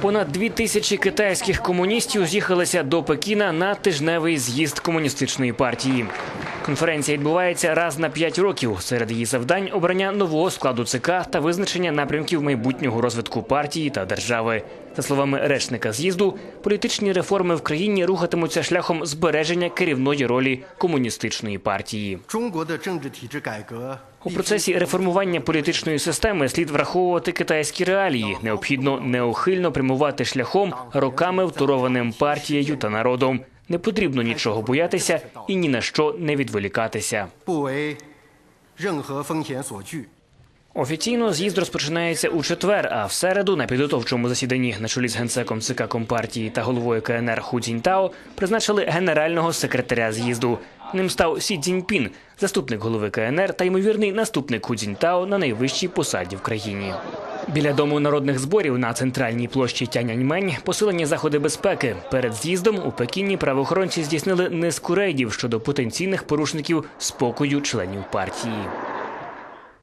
Понад дві тисячі китайських комуністів з'їхалися до Пекіна на тижневий з'їзд комуністичної партії. Конференція відбувається раз на п'ять років. Серед її завдань обрання нового складу ЦК та визначення напрямків майбутнього розвитку партії та держави. За словами речника з'їзду, політичні реформи в країні рухатимуться шляхом збереження керівної ролі комуністичної партії. У процесі реформування політичної системи слід враховувати китайські реалії. Необхідно неохильно прямувати шляхом роками второваним партією та народом. Не потрібно нічого боятися і ні на що не відволікатися. Офіційно з'їзд розпочинається у четвер. А в середу на підготовчому засіданні на чолі з генсеком ЦК Компартії та головою КНР Ху Цзіньтао призначили генерального секретаря з'їзду. Ним став Сі Цзіньпін, заступник голови КНР та ймовірний наступник Ху Цзіньтао на найвищій посаді в країні. Біля дому народних зборів на центральній площі Тяньаньмень посилені заходи безпеки. Перед з'їздом у Пекіні правоохоронці здійснили низку рейдів щодо потенційних порушників спокою членів партії.